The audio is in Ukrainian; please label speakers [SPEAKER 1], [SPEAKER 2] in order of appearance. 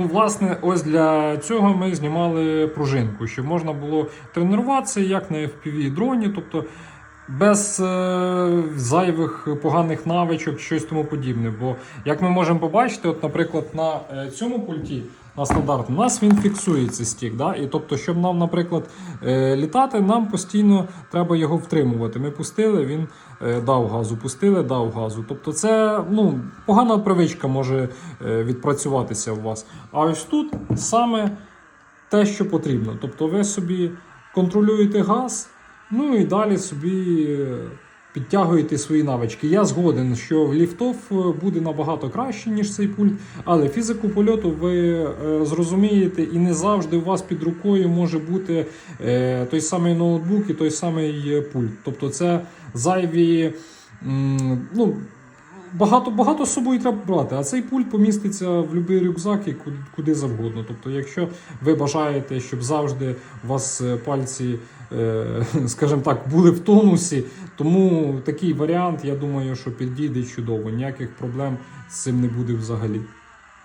[SPEAKER 1] Ну, власне, ось для цього ми знімали пружинку, щоб можна було тренуватися як на FPV дроні, тобто без е, зайвих поганих навичок, щось тому подібне. Бо як ми можемо побачити, от, наприклад, на е, цьому пульті. На стандарт, у нас він фіксується стік. Да? І тобто, щоб нам, наприклад, е, літати, нам постійно треба його втримувати. Ми пустили, він е, дав газу, пустили, дав газу. Тобто, це ну, погана привичка може е, відпрацюватися у вас. А ось тут саме те, що потрібно. Тобто, ви собі контролюєте газ, ну і далі собі. Підтягуєте свої навички. Я згоден, що в ліфтов е, буде набагато краще, ніж цей пульт, але фізику польоту ви е, зрозумієте, і не завжди у вас під рукою може бути е, той самий ноутбук і той самий пульт. Тобто це зайві. ну, Багато, багато з собою треба брати, а цей пульт поміститься в будь-який рюкзак і куди, завгодно. Тобто, якщо ви бажаєте, щоб завжди у вас пальці, скажімо так, були в тонусі, тому такий варіант, я думаю, що підійде чудово. Ніяких проблем з цим не буде взагалі.